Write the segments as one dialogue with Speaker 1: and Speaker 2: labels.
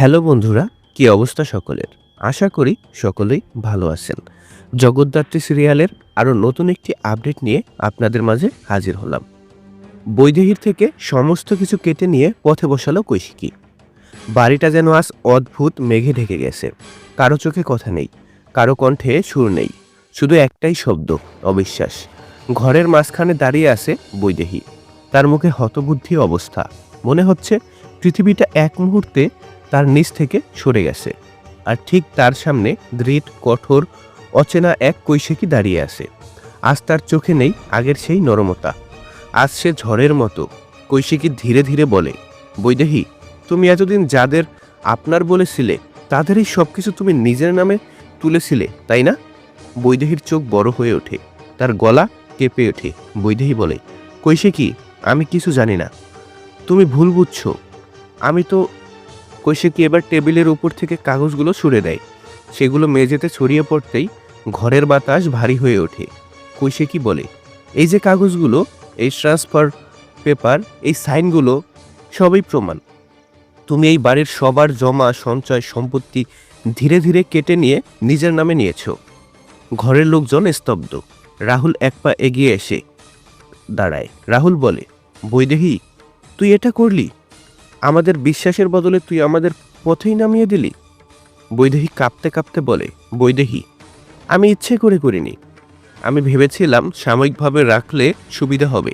Speaker 1: Hello বন্ধুরা, কি অবস্থা সকলের? আশা করি সকলেই ভালো আছেন। জগদ্ধাত্রী সিরিয়ালের আরও নতুন একটি আপডেট নিয়ে আপনাদের মাঝে হাজির হলাম। বৈদেহীর থেকে সমস্ত কিছু কেটে নিয়ে পথে বসালো কৈশিকি। বাড়িটা যেন আজ অদ্ভুত মেঘে ঢেকে গেছে। কারও চোখে কথা নেই, কারও কণ্ঠে সুর নেই, শুধু একটাই শব্দ, অবিশ্বাস। ঘরের মাঝখানে দাঁড়িয়ে আছে বৈদেহী। তার মুখে হতবুদ্ধি অবস্থা। মনে হচ্ছে পৃথিবীটা এক মুহূর্তে তার নিচ থেকে সরে গেছে। আর ঠিক তার সামনে দৃঢ় কঠোর, অচেনা এক কৈশিকী দাঁড়িয়ে আছে। আজ তার চোখে নেই আগের সেই নরমতা। আজ সে ঝড়ের মতো। কৈশিকী ধীরে ধীরে বলে, বৈদেহী, তুমি এতদিন যাদের আপনার বলেছিলে, তাদেরই সব কিছু তুমি নিজের নামে তুলেছিলে, তাই না? বৈদেহীর চোখ বড় হয়ে ওঠে। তার গলা কেঁপে ওঠে। বৈদেহী বলে কৈশিকী আমি কিছু জানি না। তুমি ভুল বুঝছ। আমি তো কৈশিকী এবার টেবিলের উপর থেকে কাগজগুলো সরে দেয়? সেগুলো মেঝেতে ছড়িয়ে পড়তেই ঘরের বাতাস ভারী হয়ে ওঠে। কৈশিকী বলে? এই যে কাগজগুলো, এই ট্রান্সফার পেপার এই সাইনগুলো সবই প্রমাণ। তুমি এই বাড়ির সবার জমা, সঞ্চয়, সম্পত্তি ধীরে ধীরে কেটে নিয়ে নিজের নামে নিয়েছো। ঘরের লোকজন স্তব্ধ। রাহুল এক পা এগিয়ে এসে দাঁড়ায়। রাহুল বলে, বৈদেহী, তুই এটা করলি? আমাদের বিশ্বাসের বদলে তুই আমাদের পথেই নামিয়ে দিলি? বৈদেহী কাঁপতে কাঁপতে বলে, বৈদেহী, আমি ইচ্ছে করে করিনি। আমি ভেবেছিলাম সাময়িকভাবে রাখলে সুবিধা হবে।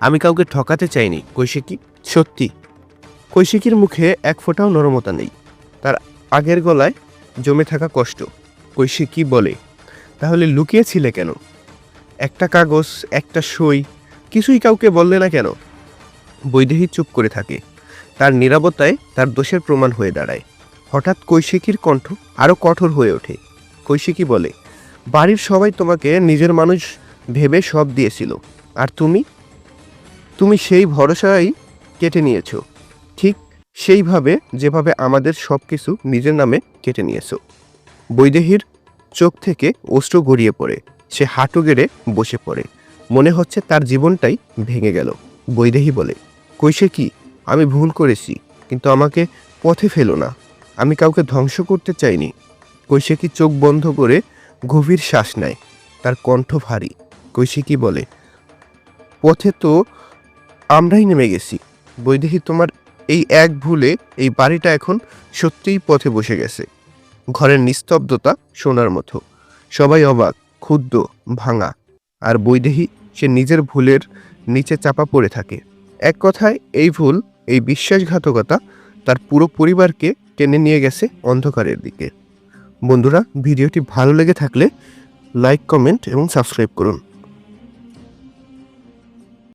Speaker 1: আমি কাউকে ঠকাতে চাইনি, কৈশিকী। সত্যি, কৈশিকীর মুখে এক ফোঁটাও নরমতা নেই। তার আগের গলায় জমে থাকা কষ্ট। কৈশিকী বলে, তাহলে লুকিয়েছিলে কেন? একটা কাগজ, একটা সই, কিছুই কাউকে বললে না কেন? বৈদেহী চুপ করে থাকে। তার নিরাপত্তায় তার দোষের প্রমাণ হয়ে দাঁড়ায়। হঠাৎ কৈশিকীর কণ্ঠ আরও কঠোর হয়ে ওঠে। কৈশিকী বলে, বাড়ির সবাই তোমাকে নিজের মানুষ ভেবে সব দিয়েছিল। আর তুমি? তুমি সেই ভরসাই কেটে নিয়েছো। ঠিক সেইভাবে যেভাবে আমাদের সব কিছু নিজের নামে কেটে নিয়েছ। বৈদেহীর চোখ থেকে অশ্রু গড়িয়ে পড়ে। সে হাঁটু গেড়ে বসে পড়ে। মনে হচ্ছে তার জীবনটাই ভেঙে গেল। বৈদেহী বলে কৈশে কি আমি ভুল করেছি, কিন্তু আমাকে পথে ফেলো না। আমি কাউকে ধ্বংস করতে চাইনি। কৈশিকী চোখ বন্ধ করে গভীর শ্বাস নেয়, তার কণ্ঠ ভারী। কৈশিকী বলে, পথে তো আমরাই নেমে গেছি। বৈদেহী, তোমার এই এক ভুলে এই বাড়িটা এখন সত্যিই পথে বসে গেছে। ঘরের নিস্তব্ধতা শোনার মতো। সবাই অবাক ক্ষুদ্র ভাঙা। আর বৈদেহী, সে নিজের ভুলের নিচে চাপা পড়ে থাকে। এক কথায়, এই ভুল এই বিশ্বাসঘাতকতা তার পুরো পরিবারকে টেনে নিয়ে গেছে অন্ধকারের দিকে। বন্ধুরা, ভিডিওটি ভালো লেগে থাকলে লাইক কমেন্ট এবং সাবস্ক্রাইব করুন।